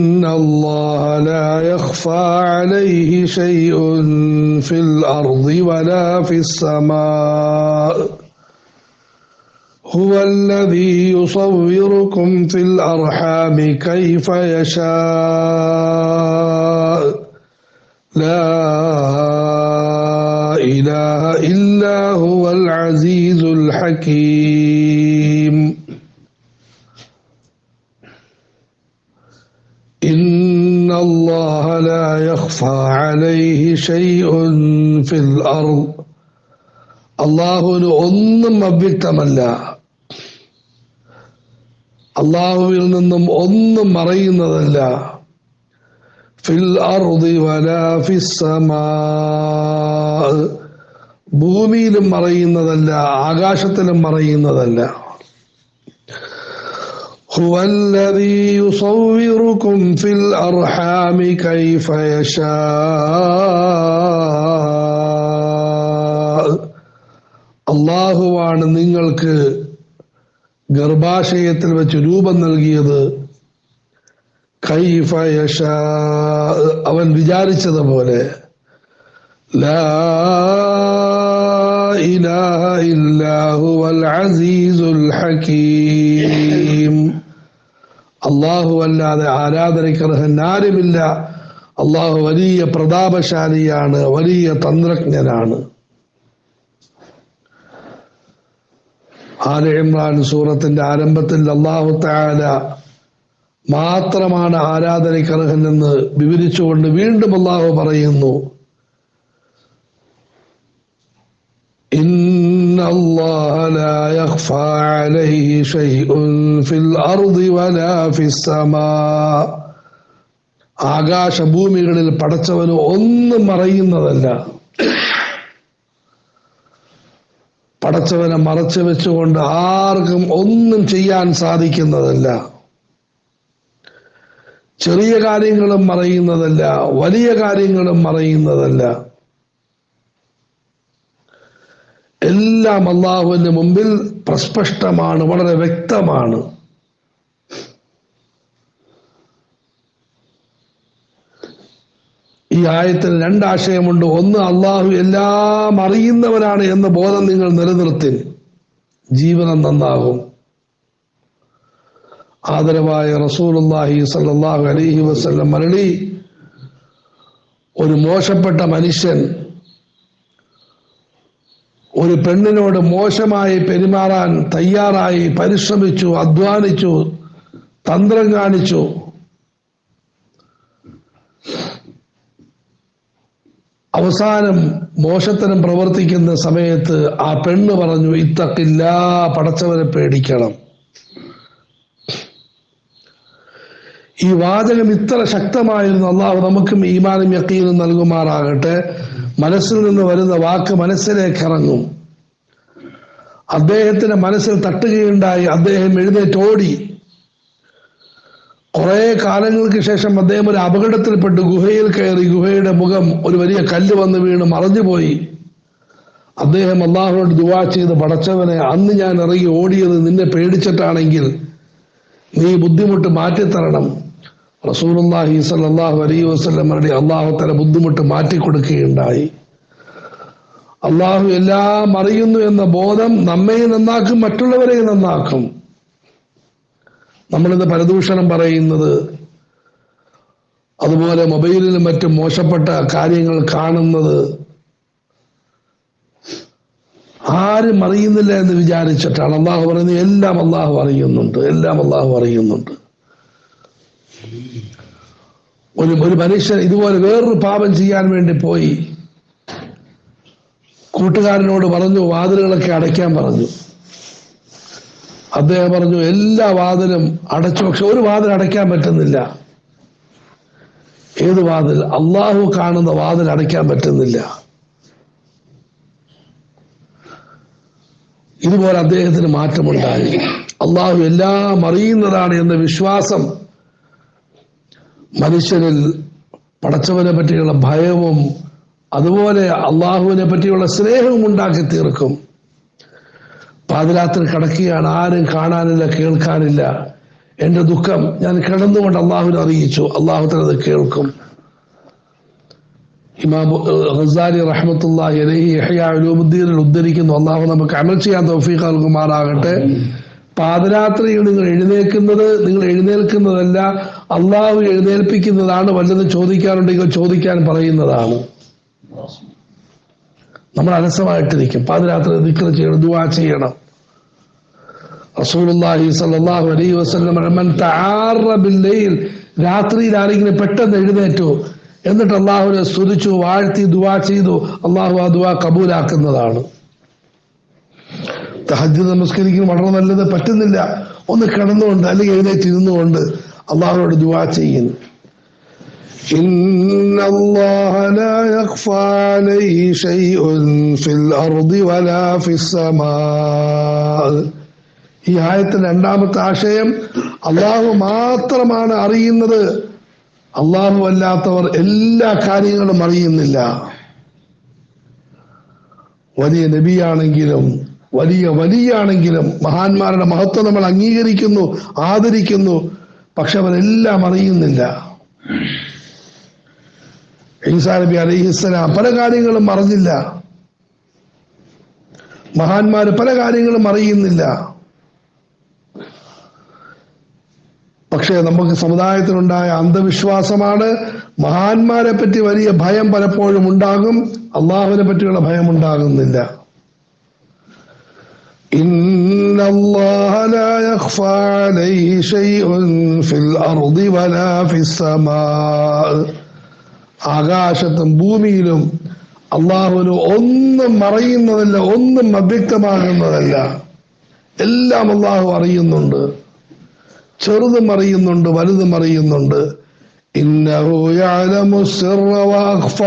إن الله لا يخفى عليه شيء في الأرض ولا في السماء هو الذي يصوركم في الأرحام كيف يشاء لا إله إلا هو العزيز الحكيم الله لا يخفى عليه شيء في الأرض അള്ളാഹുവിന് ഒന്നും അവ്യക്തമല്ല അള്ളാഹുവിൽ നിന്നും ഒന്നും മറയുന്നതല്ല ഫിൽ അർദി വലാ ഫിസ്സമാ ഭൂമിയിലും മറയുന്നതല്ല ആകാശത്തിലും മറയുന്നതല്ല هو الذي يصوركم في الأرحام كيف يشاء അള്ളാഹുവാണ് നിങ്ങൾക്ക് ഗർഭാശയത്തിൽ വെച്ച് രൂപം നൽകിയത് കൈഫ യശാ അവൻ വിചാരിച്ചതുപോലെ ലാ ഇലാഹ ഇല്ലാഹു വൽ അസീസുൽ ഹകീം അള്ളാഹു അല്ലാതെ ആരാധനയ്ക്കർഹൻ ആരുമില്ല അള്ളാഹു വലിയ പ്രതാപശാലിയാണ് വലിയ തന്ത്രജ്ഞനാണ്. ആല ഇമ്രാൻ സൂറത്തിന്റെ ആരംഭത്തിൽ അള്ളാഹു താല മാത്രമാണ് ആരാധനയ്ക്കർഹൻ എന്ന് വിവരിച്ചുകൊണ്ട് വീണ്ടും അള്ളാഹു പറയുന്നു. إن الله لا يخفى عليه شيء في الأرض ولا في السماء ആകാശഭൂമികളിൽ പടച്ചവന് ഒന്നും മറയുന്നതല്ല പടച്ചവനെ മറച്ചു വെച്ചുകൊണ്ട് ആർക്കും ഒന്നും ചെയ്യാൻ സാധിക്കുന്നതല്ല ചെറിയ കാര്യങ്ങളും മറയുന്നതല്ല വലിയ കാര്യങ്ങളും മറയുന്നതല്ല എല്ലാം അള്ളാഹുവിന്റെ മുമ്പിൽ പ്രസ്പഷ്ടമാണ് വളരെ വ്യക്തമാണ്. ഈ ആയത്തിന് രണ്ടാശയമുണ്ട്. ഒന്ന് അള്ളാഹു എല്ലാം അറിയുന്നവനാണ് എന്ന ബോധം നിങ്ങൾ നിലനിർത്തി. ജീവനം നന്നാകും. ആദരവായ റസൂലുല്ലാഹി സല്ലാഹു അലൈഹി വസ്ല്ലം മരളി ഒരു മോശപ്പെട്ട മനുഷ്യൻ ഒരു പെണ്ണിനോട് മോശമായി പെരുമാറാൻ തയ്യാറായി പരിശ്രമിച്ചു അധ്വാനിച്ചു തന്ത്രം കാണിച്ചു. അവസാനം മോശത്തരം പ്രവർത്തിക്കുന്ന സമയത്ത് ആ പെണ്ണ് പറഞ്ഞു ഇത്തക്കില്ല പടച്ചവനെ പേടിക്കണം. ഈ വാചകം ഇത്ര ശക്തമായിരുന്നു അള്ളാഹു നമുക്കും ഈമാനും യക്കീനും നൽകുമാറാകട്ടെ. മനസ്സിൽ നിന്ന് വരുന്ന വാക്ക് മനസ്സിലേക്ക് ഇറങ്ങും. അദ്ദേഹത്തിന്റെ മനസ്സിൽ തട്ടുകയുണ്ടായി. അദ്ദേഹം എഴുന്നേറ്റോടി. കുറെ കാലങ്ങൾക്ക് ശേഷം അദ്ദേഹം ഒരു അപകടത്തിൽപ്പെട്ട്. ഗുഹയിൽ കയറി. ഗുഹയുടെ മുഖം ഒരു വലിയ കല്ല് വന്ന് വീണ് മറഞ്ഞുപോയി. അദ്ദേഹം അള്ളാഹുനോട് ദുവാ ചെയ്ത് പടച്ചവനെ അന്ന് ഞാൻ ഇറങ്ങി ഓടിയത് നിന്നെ പേടിച്ചിട്ടാണെങ്കിൽ നീ ബുദ്ധിമുട്ട് മാറ്റിത്തരണം. റസൂലുല്ലാഹി സല്ലാഹു അലൈ വസ്ലമരുടെ അള്ളാഹു തല ബുദ്ധിമുട്ട് മാറ്റിക്കൊടുക്കുകയുണ്ടായി. അള്ളാഹു എല്ലാം അറിയുന്നു എന്ന ബോധം നമ്മെ നന്നാക്കും മറ്റുള്ളവരെ നന്നാക്കും. നമ്മളിന്ന് പരദൂഷണം പറയുന്നത് അതുപോലെ മൊബൈലിലും മറ്റും മോശപ്പെട്ട കാര്യങ്ങൾ കാണുന്നത് ആരും അറിയുന്നില്ല എന്ന് വിചാരിച്ചിട്ടാണ്. അള്ളാഹു പറയുന്നത് എല്ലാം അള്ളാഹു അറിയുന്നുണ്ട് എല്ലാം അള്ളാഹു അറിയുന്നുണ്ട്. ഒരു ഒരു മനുഷ്യൻ ഇതുപോലെ വേറൊരു പാപം ചെയ്യാൻ വേണ്ടി പോയി. കൂട്ടുകാരനോട് പറഞ്ഞു വാതിലുകളൊക്കെ അടയ്ക്കാൻ പറഞ്ഞു. അദ്ദേഹം പറഞ്ഞു എല്ലാ വാതിലും അടച്ചു. പക്ഷെ ഒരു വാതിൽ അടയ്ക്കാൻ പറ്റുന്നില്ല. ഏത് വാതിൽ? അള്ളാഹു കാണുന്ന വാതിൽ അടയ്ക്കാൻ പറ്റുന്നില്ല. ഇതുപോലെ അദ്ദേഹത്തിന് മാറ്റമുണ്ടായി. അള്ളാഹു എല്ലാം അറിയുന്നതാണ് എന്ന വിശ്വാസം മനുഷ്യനിൽ പടച്ചവനെ പറ്റിയുള്ള ഭയവും അതുപോലെ അള്ളാഹുവിനെ പറ്റിയുള്ള സ്നേഹവും ഉണ്ടാക്കി തീർക്കും. പാതിരാത്രി കിടക്കുകയാണ് ആരും കാണാനില്ല കേൾക്കാനില്ല. എന്റെ ദുഃഖം ഞാൻ കിടന്നുകൊണ്ട് അള്ളാഹുവിനെ അറിയിച്ചു. അള്ളാഹു അത് കേൾക്കും. ഇമാം റഹമത്തുല്ലാഹി റഹ്മത്തുള്ളാഹി അലൈഹി ഉദ്ധരിക്കുന്നു. അള്ളാഹു നമുക്ക് അമൽ ചെയ്യാൻ തൗഫീഖ് നൽകുമാറാകട്ടെ. പാദരാത്രിയിൽ നിങ്ങൾ എഴുന്നേൽക്കുന്നത് നിങ്ങൾ എഴുന്നേൽക്കുന്നതല്ല അള്ളാഹു എഴുന്നേൽപ്പിക്കുന്നതാണ് വല്ലതും ചോദിക്കാനുണ്ടെങ്കിൽ ചോദിക്കാൻ പറയുന്നതാണ്. നമ്മൾ അലസമായിട്ടിരിക്കും. പാതിരാത്രി ദിക്ർ ചെയ്യണം ദുവാ ചെയ്യണം. റസൂലുള്ളാഹി സ്വല്ലല്ലാഹു അലൈഹി വസല്ലം രാത്രിയിൽ ആരെങ്കിലും പെട്ടെന്ന് എഴുന്നേറ്റു. എന്നിട്ട് അള്ളാഹുവിനെ സ്തുതിച്ചു വാഴ്ത്തി ദുവാ ചെയ്തു. അള്ളാഹു ആ ദുവാ കബൂലാക്കുന്നതാണ്. തഹജ്ജുദ് നമസ്കരിക്കുന്ന വളരെ നല്ലത് പറ്റുന്നില്ല ഒന്ന് കിടന്നുകൊണ്ട് അല്ലെങ്കിൽ എഴുന്നേറ്റ് ഇരുന്നുകൊണ്ട് അള്ളാഹുനോട് ദുആ ചെയ്യുന്നു إن الله لا يخفى عليه شيء في الأرض ولا في السماء ഈ ആയത്തിന്റെ രണ്ടാമത്തെ ആശയം അള്ളാഹു മാത്രമാണ് അറിയുന്നത് അള്ളാഹു അല്ലാത്തവർ എല്ലാ കാര്യങ്ങളും അറിയുന്നില്ല വലിയ നബിയാണെങ്കിലും വലിയ വലിയാണെങ്കിലും മഹാന്മാരുടെ മഹത്വം നമ്മൾ അംഗീകരിക്കുന്നു ആദരിക്കുന്നു. പക്ഷെ അവരെല്ലാം അറിയുന്നില്ല. ഈസാ നബി അലൈഹിസ്സലാം പല കാര്യങ്ങളും അറിഞ്ഞില്ല. മഹാന്മാര് പല കാര്യങ്ങളും അറിയുന്നില്ല. പക്ഷേ നമുക്ക് സമുദായത്തിനുണ്ടായ അന്ധവിശ്വാസമാണ്. മഹാന്മാരെ പറ്റി വലിയ ഭയം പലപ്പോഴും ഉണ്ടാകും. അള്ളാഹുവിനെ പറ്റിയുള്ള ഭയം ഉണ്ടാകുന്നില്ല. إن الله لا يخفى عليه شيء في الأرض ولا في السماء ആകാശത്തും ഭൂമിയിലും അള്ളാഹുവിന് ഒന്നും മറയുന്നതല്ല ഒന്നും അവ്യക്തമാകുന്നതല്ല എല്ലാം അള്ളാഹു അറിയുന്നുണ്ട് ചെറുതും അറിയുന്നുണ്ട് വലുതും അറിയുന്നുണ്ട് ഇന്നഹു യഅലമു സിർറ വഅഖ്ഫ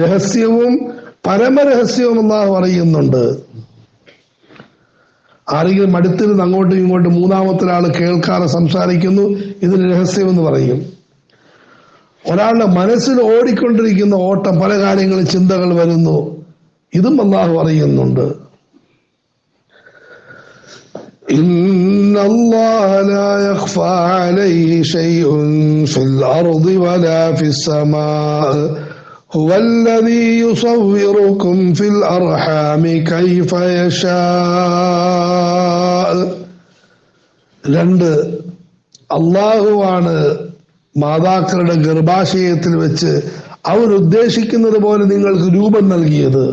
രഹസ്യവും പരമരഹസ്യവും അള്ളാഹു അറിയുന്നുണ്ട് ആരെങ്കിലും അടുത്തിരുന്ന് അങ്ങോട്ടും ഇങ്ങോട്ടും മൂന്നാമത്തെ ഒരാൾ കേൾക്കാതെ സംസാരിക്കുന്നു ഇതിന് രഹസ്യമെന്ന് പറയും ഒരാളുടെ മനസ്സിൽ ഓടിക്കൊണ്ടിരിക്കുന്ന ഓട്ടം പല കാര്യങ്ങളും ചിന്തകൾ വരുന്നു ഇതും അള്ളാഹു അറിയുന്നുണ്ട് إن الله لا يخفى عليه شيء في الأرض ولا في السماء هو الذي يصوركم في الأرحام كيف يشاء രണ്ട് അള്ളാഹുവാണ് മാതാക്കളുടെ ഗർഭാശയത്തിൽ വെച്ച് അവർ ഉദ്ദേശിക്കുന്നത് പോലെ നിങ്ങൾക്ക് രൂപം നൽകിയത്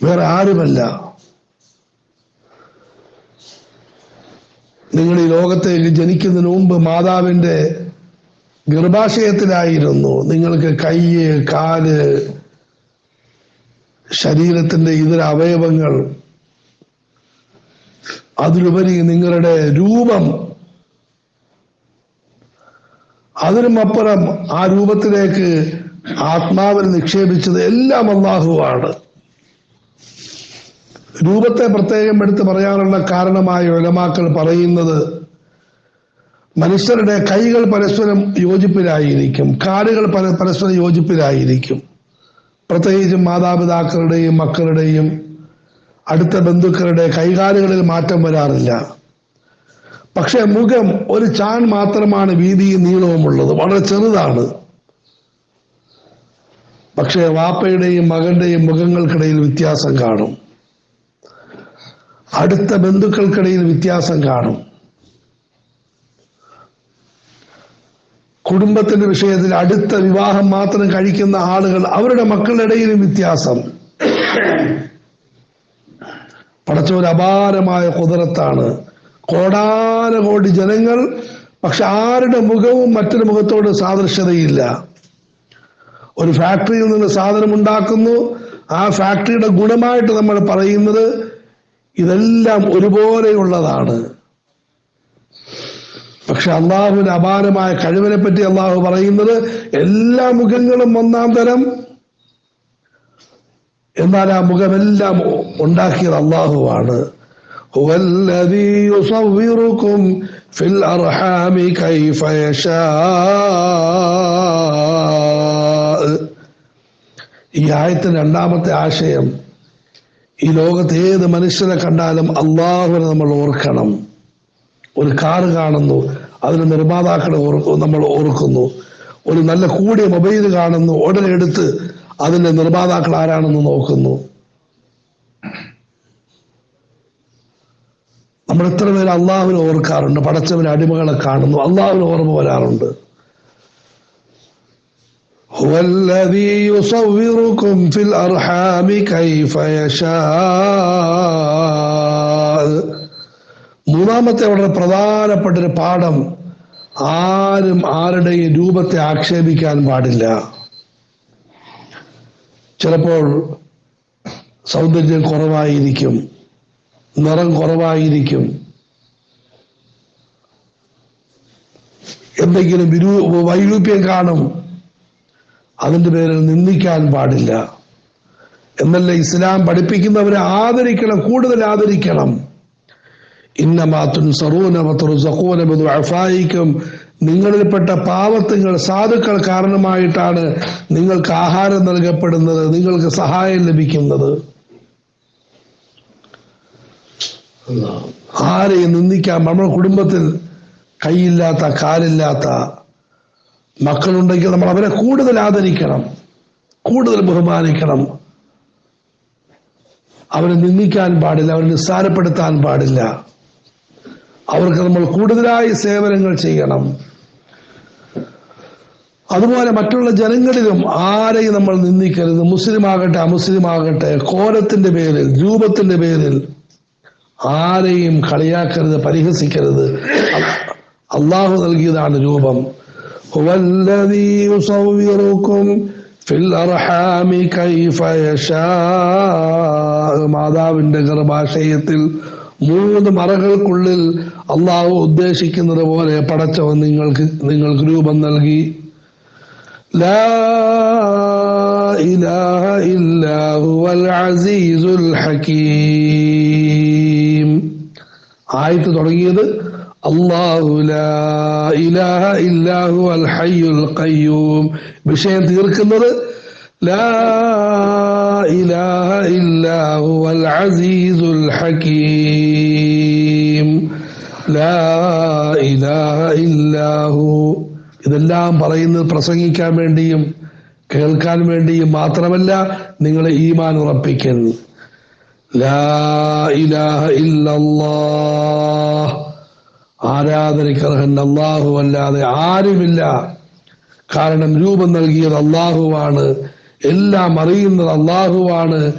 വേറെ ആരുമല്ല നിങ്ങൾ ഈ ലോകത്തേക്ക് ജനിക്കുന്നതിന് മുമ്പ് മാതാവിന്റെ ഗർഭാശയത്തിലായിരുന്നു. നിങ്ങൾക്ക് കയ്യ് കാൽ ശരീരത്തിന്റെ ഇതര അവയവങ്ങൾ. അതിലുപരി നിങ്ങളുടെ രൂപം. അതിനും അപ്പുറം ആ രൂപത്തിലേക്ക് ആത്മാവിൽ നിക്ഷേപിച്ചത് എല്ലാം അള്ളാഹുവാണ്. രൂപത്തെ പ്രത്യേകം എടുത്ത് പറയാനുള്ള കാരണമായ ഒലമാക്കൾ പറയുന്നത് മനുഷ്യരുടെ കൈകൾ പരസ്പരം യോജിപ്പിലായിരിക്കും. കാലുകൾ പര- പരസ്പരം യോജിപ്പിലായിരിക്കും. പ്രത്യേകിച്ചും മാതാപിതാക്കളുടെയും മക്കളുടെയും അടുത്ത ബന്ധുക്കളുടെ കൈകാലുകളിൽ മാറ്റം വരാറില്ല. പക്ഷെ മുഖം ഒരു ചാൻ മാത്രമാണ് വീതിയും നീളവുമുള്ളത് വളരെ ചെറുതാണ്. പക്ഷേ വാപ്പയുടെയും മകന്റെയും മുഖങ്ങൾക്കിടയിൽ വ്യത്യാസം കാണും. അടുത്ത ബന്ധുക്കൾക്കിടയിൽ വ്യത്യാസം കാണും. കുടുംബത്തിന്റെ വിഷയത്തിൽ അടുത്ത വിവാഹം മാത്രം കഴിക്കുന്ന ആളുകൾ അവരുടെ മക്കളുടെ ഇടയിലും വ്യത്യാസം. പടച്ച അപാരമായ കുതിരത്താണ്. കോടാനകോടി ജനങ്ങൾ പക്ഷെ ആരുടെ മുഖവും മറ്റൊരു മുഖത്തോട് സാദൃശ്യതയില്ല. ഒരു ഫാക്ടറിയിൽ നിന്ന് സാധനം ഉണ്ടാക്കുന്നു. ആ ഫാക്ടറിയുടെ ഗുണമായിട്ട് നമ്മൾ പറയുന്നത് ഇതെല്ലാം ഒരുപോലെയുള്ളതാണ്. പക്ഷെ അള്ളാഹുവിന്റെ അപാരമായ കഴിവിനെ പറ്റി അള്ളാഹു പറയുന്നത് എല്ലാ മുഖങ്ങളും ഒന്നാം തരം. എന്നാൽ ആ മുഖമെല്ലാം ഉണ്ടാക്കിയത് അള്ളാഹുവാണ്. ഈ ആയത്തിൽ രണ്ടാമത്തെ ആശയം ഈ ലോകത്ത് ഏത് മനുഷ്യനെ കണ്ടാലും അള്ളാഹുവിനെ നമ്മൾ ഓർക്കണം. ഒരു കാറ് കാണുന്നു അതിന് നിർമ്മാതാക്കളെ ഓർക്കു നമ്മൾ ഓർക്കുന്നു ഒരു നല്ല കൂടിയ മൊബൈൽ കാണുന്നു ഉടനെ എടുത്ത് അതിന്റെ നിർമ്മാതാക്കൾ ആരാണെന്ന് നോക്കുന്നു നമ്മൾ എത്ര പേര് അള്ളാഹുവിനെ ഓർക്കാറുണ്ട് പടച്ചവന് അടിമകളെ കാണുന്നു അള്ളാഹുവിന് ഓർമ്മ വരാറുണ്ട് هو الذي يصوركم في الأرحام كيف يشاء മൂന്നാമത്തെ വളരെ പ്രധാനപ്പെട്ട ഒരു പാഠം ആരും ആരുടെയും രൂപത്തെ ആക്ഷേപിക്കാൻ പാടില്ല. ചിലപ്പോൾ സൗന്ദര്യം കുറവായിരിക്കും നിറം കുറവായിരിക്കും. എന്തെങ്കിലും വിരൂ വൈരൂപ്യം കാണും അതിന്റെ പേരിൽ നിന്ദിക്കാൻ പാടില്ല. എന്നല്ല ഇസ്ലാം പഠിപ്പിക്കുന്നവരെ ആദരിക്കണം കൂടുതൽ ആദരിക്കണം. നിങ്ങളിൽപ്പെട്ട പാവത്തുങ്ങൾ സാധുക്കൾ കാരണമായിട്ടാണ് നിങ്ങൾക്ക് ആഹാരം നൽകപ്പെടുന്നത് നിങ്ങൾക്ക് സഹായം ലഭിക്കുന്നത്. ആരെയും നിന്ദിക്കാൻ നമ്മുടെ കുടുംബത്തിൽ കൈയില്ലാത്ത കാലില്ലാത്ത മക്കളുണ്ടെങ്കിൽ നമ്മൾ അവരെ കൂടുതൽ ആദരിക്കണം കൂടുതൽ ബഹുമാനിക്കണം. അവരെ നിന്ദിക്കാൻ പാടില്ല അവരെ നിസ്സാരപ്പെടുത്താൻ പാടില്ല. അവർക്ക് നമ്മൾ കൂടുതലായി സേവനങ്ങൾ ചെയ്യണം. അതുപോലെ മറ്റുള്ള ജനങ്ങളിലും ആരെയും നമ്മൾ നിന്ദിക്കരുത്. മുസ്ലിം ആകട്ടെ അമുസ്ലിം ആകട്ടെ കോലത്തിന്റെ പേരിൽ രൂപത്തിന്റെ പേരിൽ ആരെയും കളിയാക്കരുത് പരിഹസിക്കരുത്. അള്ളാഹു നൽകിയതാണ് രൂപം. മാതാവിന്റെ ഗർഭാശയത്തിൽ മൂന്ന് മറകൾക്കുള്ളിൽ അള്ളാഹു ഉദ്ദേശിക്കുന്നത് പോലെ പടച്ചവൻ നിങ്ങൾക്ക് നിങ്ങൾക്ക് രൂപം നൽകി. ആയത്ത് തുടങ്ങിയത് അള്ളാഹു വിഷയം തീർക്കുന്നത് ലാ ഇലാഹ هو العزيز അസീസുൽ ഹകീം. ലാ ഇലാഹ هو ഇതെല്ലാം പറയുന്നത് പ്രസംഗിക്കാൻ വേണ്ടിയും കേൾക്കാൻ വേണ്ടിയും മാത്രമല്ല നിങ്ങളെ ഈമാൻ ഉറപ്പിക്കുന്നു. ആരാധനയ്ക്കർഹൻ അള്ളാഹു അല്ലാതെ ആരുമില്ല. കാരണം രൂപം നൽകിയത് അള്ളാഹുവാണ് എല്ലാം അറിയുന്നത് അള്ളാഹുവാണ്.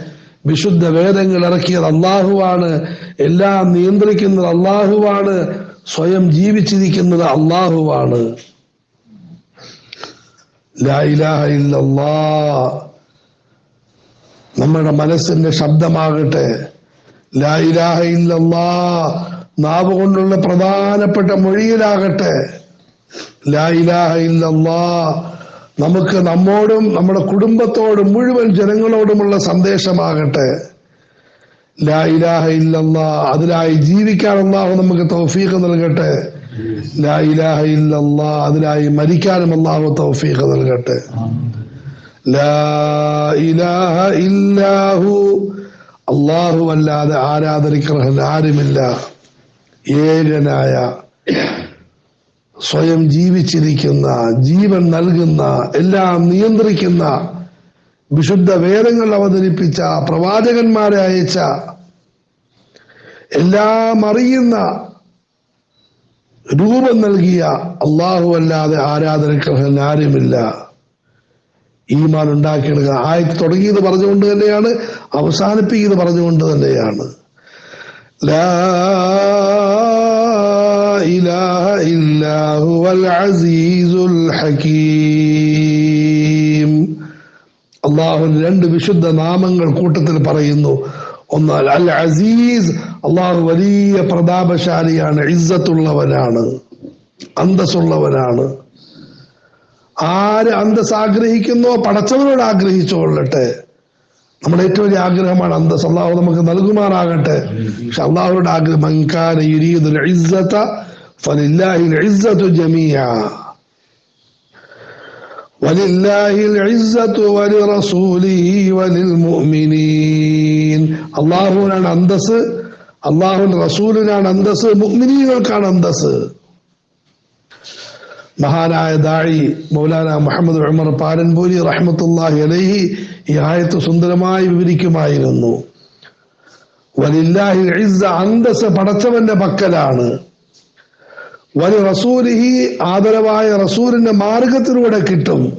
വിശുദ്ധ വേദങ്ങൾ ഇറക്കിയത് അള്ളാഹുവാണ്. എല്ലാം നിയന്ത്രിക്കുന്നത് അള്ളാഹുവാണ്. സ്വയം ജീവിച്ചിരിക്കുന്നത് അള്ളാഹുവാണ്. നമ്മുടെ മനസ്സിന്റെ ശബ്ദമാകട്ടെ. ലാ ഇലാഹ ഇല്ലല്ലാ നാവ് കൊണ്ടുള്ള പ്രധാനപ്പെട്ട മൊഴിയിലാകട്ടെ. ലായിലാഹ ഇല്ലല്ലാ നമുക്ക് നമ്മോടും നമ്മുടെ കുടുംബത്തോടും മുഴുവൻ ജനങ്ങളോടുമുള്ള സന്ദേശമാകട്ടെ. ലാ ഇലാഹ ഇല്ലല്ലാ അതിലായി ജീവിക്കാൻ അള്ളാഹു നമുക്ക് തൗഫീഖ് നൽകട്ടെ. ലാ ഇലാഹ ഇല്ലല്ലാ അതിലായി മരിക്കാനും അള്ളാഹു തൗഫീഖ് നൽകട്ടെ. ലാ ഇലാഹ ഇല്ലാഹു അള്ളാഹു അല്ലാതെ ആരാധനിക്കർഹൻ ആരുമില്ല. ഏകനായ സ്വയം ജീവിച്ചിരിക്കുന്ന ജീവൻ നൽകുന്ന എല്ലാം നിയന്ത്രിക്കുന്ന വിശുദ്ധ വേദങ്ങൾ അവതരിപ്പിച്ച പ്രവാചകന്മാരെ അയച്ച എല്ലാം അറിയുന്ന രൂപം നൽകിയ അള്ളാഹു അല്ലാതെ ആരാധനക്കർഹൻ ആരുമില്ല. ഈമാൻ ഉണ്ടാക്കിയെടുക്കുക. ആയത്ത് തുടങ്ങിയത് പറഞ്ഞുകൊണ്ട് തന്നെയാണ് അവസാനിപ്പിക്കുന്നത് പറഞ്ഞുകൊണ്ട് തന്നെയാണ്. ലാ ഇലാഹ إلا هو അസീസുൽ ഹകീം. അള്ളാഹുവിന് രണ്ട് വിശുദ്ധ നാമങ്ങൾ കൂട്ടത്തിൽ പറയുന്നു. ഒന്ന് അൽ അസീസ് അള്ളാഹു വലിയ പ്രതാപശാലിയാണ് ഇസ്സത്തുള്ളവനാണ് അന്തസ്സുള്ളവനാണ്. ആര് അന്തസ് ആഗ്രഹിക്കുന്നോ പടച്ചവനോട് ആഗ്രഹിച്ചുകൊള്ളട്ടെ നമ്മുടെ ഏറ്റവും വലിയ ആഗ്രഹമാണ് അന്തസ് അള്ളാഹു നമുക്ക് നൽകുമാറാകട്ടെ. പക്ഷെ അള്ളാഹുയുടെ ആഗ്രഹം മൻകാന യുരീദുൽ ഇസ്സത ഫലില്ലാഹിൽ ഇസ്സതു ജമീഅ ولله العزة ولرسوله وللمؤمنين അള്ളാഹുവിനാണ് അന്തസ് അള്ളാഹുവിന്റെ റസൂലിനാണ് അന്തസ് മുഗ്മിനീകൾക്കാണ് അന്തസ് മഹാനായ ദാഴി മൗലാന മുഹമ്മദ് ഉമർ പാലൻപൂരി റഹ്മത്തുല്ലാഹി അലൈഹി ഈ ആയത്ത് സുന്ദരമായി വിവരിക്കുമായിരുന്നു വലില്ലാഹി ഇസ്സ അന്തസ് പടച്ചവന്റെ പക്കലാണ് വലി റസൂലിഹി ആദരവായ റസൂലിന്റെ മാർഗത്തിലൂടെ കിട്ടും.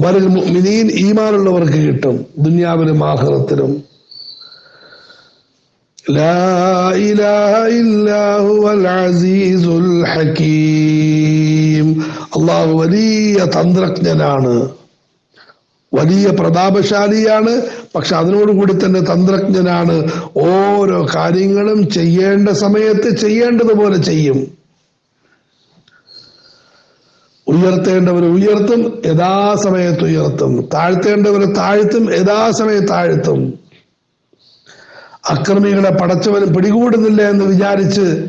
വരൽ മിനീൻ ഈമാനുള്ളവർക്ക് കിട്ടും ദുന്യാവിലും ആഹ്റത്തിലും. അള്ളാഹു വലിയ തന്ത്രജ്ഞനാണ് വലിയ പ്രതാപശാലിയാണ് പക്ഷെ അതിനോടുകൂടി തന്നെ തന്ത്രജ്ഞനാണ്. ഓരോ കാര്യങ്ങളും ചെയ്യേണ്ട സമയത്ത് ചെയ്യേണ്ടതുപോലെ ചെയ്യും. ഉയർത്തേണ്ടവർ ഉയർത്തും യഥാസമയത്ത് ഉയർത്തും. താഴ്ത്തേണ്ടവരെ താഴ്ത്തും യഥാസമയത്ത് താഴ്ത്തും. അക്രമികളെ പടച്ചവരും പിടികൂടുന്നില്ല എന്ന് വിചാരിച്ച്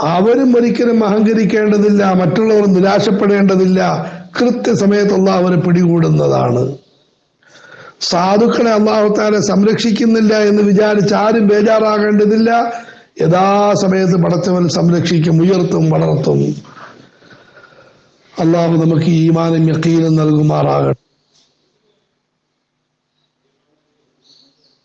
അവരും ഒരിക്കലും അഹങ്കരിക്കേണ്ടതില്ല മറ്റുള്ളവർ നിരാശപ്പെടേണ്ടതില്ല. കൃത്യസമയത്ത് അള്ളാഹുവിനെ പിടികൂടുന്നതാണ്. സാധുക്കളെ അള്ളാഹുത്താരെ സംരക്ഷിക്കുന്നില്ല എന്ന് വിചാരിച്ച് ആരും ബേജാറാകേണ്ടതില്ല. യഥാസമയത്ത് പടച്ചവൻ സംരക്ഷിക്കും ഉയർത്തും വളർത്തും. അള്ളാഹു നമുക്ക് ഈമാനും യക്കീനും നൽകുമാറാകട്ടെ.